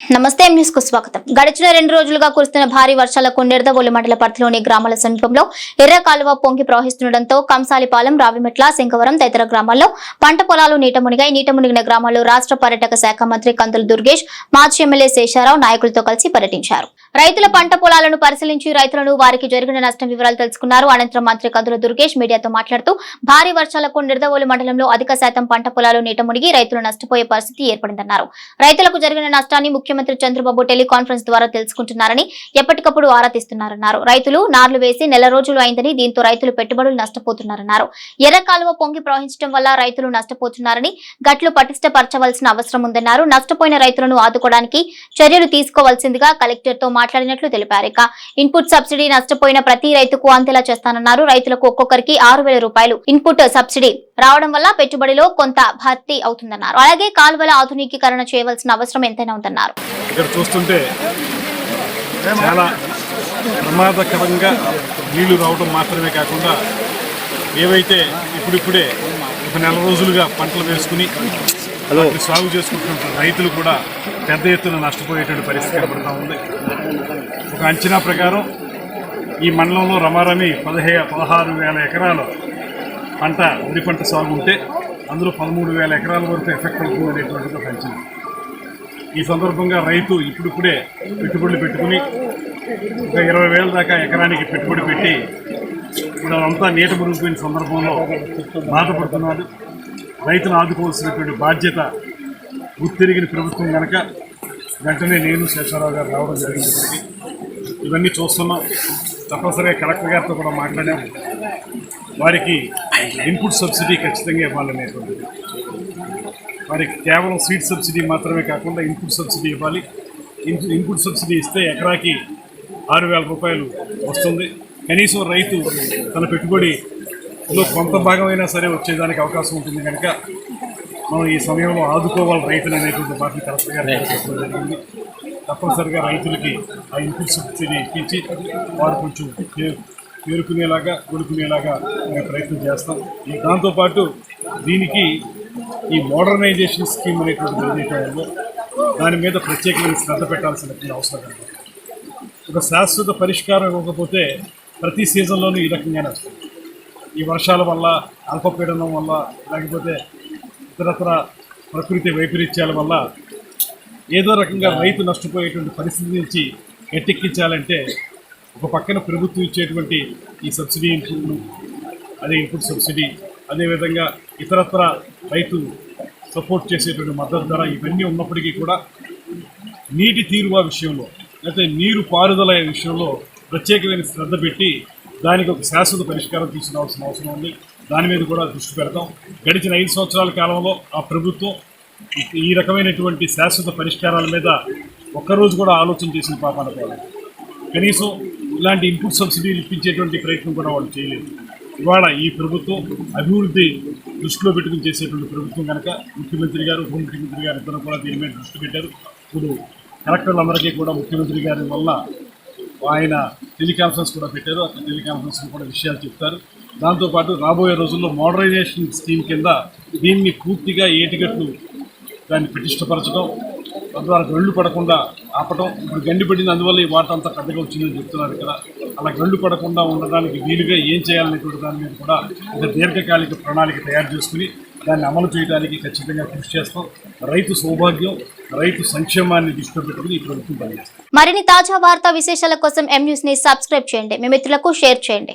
నమస్తే న్యూస్కు స్వాగతం. గడిచిన రెండు రోజులుగా కురుస్తున్న భారీ వర్షాలకు నిడదవోలు మండల పరిధిలోని గ్రామాల సమీపంలో ఎర్ర కాలువ పొంగి ప్రవహిస్తుండటంతో కంసాలిపాలెం రావిమెట్ల శంకవరం తదితర గ్రామాల్లో పంట పొలాలు నీట మునిగాయి. నీట మునిగిన గ్రామాల్లో రాష్ట్ర పర్యాటక శాఖ మంత్రి కందుల దుర్గేష్ మాజీ ఎమ్మెల్యే శేషారావు నాయకులతో కలిసి పర్యటించారు. రైతుల పంట పొలాలను పరిశీలించి రైతులను వారికి జరిగిన నష్టం వివరాలు తెలుసుకున్నారు. అనంతరం మంత్రి కందుల దుర్గేష్ మీడియాతో మాట్లాడుతూ భారీ వర్షాలకు నిర్దవోలు మండలంలో అధిక శాతం పంట పొలాలు నీట మునిగి రైతులు నష్టపోయే పరిస్థితి ఏర్పడిందన్నారు. రైతులకు జరిగిన నష్టాన్ని ముఖ్యమంత్రి చంద్రబాబు టెలికాన్ఫరెన్స్ ద్వారా తెలుసుకుంటున్నారని ఎప్పటికప్పుడు ఆరా తీస్తున్నారన్నారు. రైతులు నార్లు వేసి నెల రోజులు అయిందని దీంతో రైతులు పెట్టుబడులు నష్టపోతున్నారన్నారు. ఎర్ర కాలువ పొంగి ప్రవహించడం వల్ల రైతులు నష్టపోతున్నారని గట్లు పటిష్టపరచవలసిన అవసరం ఉందన్నారు. నష్టపోయిన రైతులను ఆదుకోవడానికి చర్యలు తీసుకోవాల్సిందిగా కలెక్టర్తో మాట్లాడినట్లు తెలిపారు. ఇక ఇన్పుట్ సబ్సిడీ నష్టపోయిన ప్రతి రైతుకు అందేలా చేస్తానన్నారు. రైతులకు ఒక్కొక్కరికి ఆరు వేల రూపాయలు ఇన్పుట్ సబ్సిడీ రావడం వల్ల పెట్టుబడిలో కొంత భర్తీ అవుతుందన్నారు. అలాగే కాలువల ఆధునికీకరణ చేయవలసిన అవసరం ఎంతైనా ఉందన్నారు. ఇక్కడ చూస్తుంటే చాలా ప్రమాదకరంగా నీళ్ళు రావడం మాత్రమే కాకుండా ఏవైతే ఇప్పుడిప్పుడే ఒక నెల రోజులుగా పంటలు వేసుకుని సాగు చేసుకుంటున్న రైతులు కూడా పెద్ద ఎత్తున నష్టపోయేటువంటి పరిస్థితి కనబడుతూ ఉంది. ఒక అంచనా ప్రకారం ఈ మండలంలో రమారమి పదిహే పదహారు వేల ఎకరాలు పంట వరి పంట సాగు ఉంటే అందులో పదమూడు వేల ఎకరాల వరకు ఎఫెక్ట్ అవుతుంది అనేటువంటిది ఒక అంచనా. ఈ సందర్భంగా రైతు ఇప్పుడిప్పుడే పెట్టుబడులు పెట్టుకుని ఒక ఇరవై వేల దాకా ఎకరానికి పెట్టుబడి పెట్టి ఇప్పుడు అంతా నీట మురిగిపోయిన సందర్భంలో బాధపడుతున్నాడు. రైతును ఆదుకోవాల్సినటువంటి బాధ్యత గుర్తిరిగిన ప్రభుత్వం కనుక వెంటనే నేను శేషారావు గారు రావడం జరిగింది. ఇవన్నీ చూస్తున్నాం. తప్పనిసరిగా కలెక్టర్ గారితో కూడా మాట్లాడాం. వారికి ఇన్పుట్ సబ్సిడీ ఖచ్చితంగా ఇవ్వాలనేటువంటిది వారికి కేవలం సీడ్ సబ్సిడీ మాత్రమే కాకుండా ఇన్పుట్ సబ్సిడీ ఇవ్వాలి. ఇన్- ఇన్పుట్ సబ్సిడీ ఇస్తే ఎకరాకి ఆరు వేల రూపాయలు వస్తుంది. కనీసం రైతు తన పెట్టుబడిలో కొంత భాగమైనా సరే వచ్చేదానికి అవకాశం ఉంటుంది కనుక మనం ఈ సమయంలో ఆదుకోవాలి రైతులు అనేటువంటి మాటలు కలెక్టర్ గారు చెప్పడం జరిగింది. తప్పనిసరిగా రైతులకి ఆ ఇన్పుట్ సబ్సిడీ ఇప్పించి వారు కొంచెం తే- తేరుకునేలాగా మేము ప్రయత్నం చేస్తాం. ఈ దాంతోపాటు దీనికి ఈ మోడర్నైజేషన్ స్కీమ్ అనేటువంటి ఏదైతే దాని మీద ప్రత్యేకమైన శ్రద్ధ పెట్టాల్సినటువంటి అవసరం కనబడుతుంది ఒక శాశ్వత పరిష్కారం ఇవ్వకపోతే ప్రతి సీజన్లోనూ ఈ రకంగానే వస్తుంది. ఈ వర్షాల వల్ల అల్పపీడనం వల్ల లేకపోతే ఇతరత్ర ప్రకృతి వైపరీత్యాల వల్ల ఏదో రకంగా రైతు నష్టపోయేటువంటి పరిస్థితి నుంచి గట్టెక్కించాలంటే ఒక పక్కన ప్రభుత్వం ఇచ్చేటువంటి ఈ సబ్సిడీ ఇన్పుట్లు అదే ఇన్పుట్ సబ్సిడీ అదేవిధంగా ఇతరత్ర రైతు సపోర్ట్ చేసేటువంటి మద్దతు ధర ఇవన్నీ ఉన్నప్పటికీ కూడా నీటి తీరువా విషయంలో అయితే నీరు పారుదల విషయంలో ప్రత్యేకమైన శ్రద్ధ పెట్టి దానికి ఒక శాశ్వత పరిష్కారం తీసుకురావాల్సిన అవసరం ఉంది. దాని మీద కూడా దృష్టి పెడతాం. గడిచిన ఐదు సంవత్సరాల కాలంలో ఆ ప్రభుత్వం ఈ- రకమైనటువంటి శాశ్వత పరిష్కారాల మీద ఒక్కరోజు కూడా ఆలోచన చేసిన పాపాల పోలేదు. కనీసం ఇలాంటి ఇన్పుట్ సబ్సిడీలు ఇప్పించేటువంటి ప్రయత్నం కూడా వాళ్ళు చేయలేదు. ఇవాళ ఈ ప్రభుత్వం అభివృద్ధి దృష్టిలో పెట్టుకుని చేసేటువంటి ప్రభుత్వం కనుక ముఖ్యమంత్రి గారు ఉప ముఖ్యమంత్రి గారు ఇద్దరు కూడా దీని మీద దృష్టి పెట్టారు. ఇప్పుడు కలెక్టర్లందరికీ కూడా ముఖ్యమంత్రి గారి వల్ల ఆయన టెలికాన్ఫరెన్స్ కూడా పెట్టారు. అక్కడ టెలికాన్ఫరెన్స్లో కూడా విషయాలు చెప్తారు. దాంతోపాటు రాబోయే రోజుల్లో మోడరైజేషన్ స్కీమ్ కింద దీన్ని పూర్తిగా ఏటిగట్లు దాన్ని ప్రతిష్టపరచడం తద్వారా గళ్ళు పడకుండా ఆపటం. ఇప్పుడు గండి పడింది అందువల్ల ఈ వాటర్ అంతా పెద్దగా వచ్చిందని చెప్తున్నారు ఇక్కడ. అలా గళ్ళు పడకుండా ఉండడానికి వీలుగా ఏం చేయాలనేటువంటి దాని మీద కూడా ఒక దీర్ఘకాలిక ప్రణాళిక తయారు చేసుకుని దాన్ని అమలు చేయడానికి ఖచ్చితంగా కృషి చేస్తాం. రైతు సౌభాగ్యం రైతు సంక్షేమాన్ని దృష్టిలో పెట్టుకుని ఈ ప్రభుత్వం పనిచేస్తాం మరిన్ని తాజా వార్తా విశేషాల కోసం ఎం న్యూస్ని సబ్స్క్రైబ్ చేయండి. మీ మిత్రులకు షేర్ చేయండి.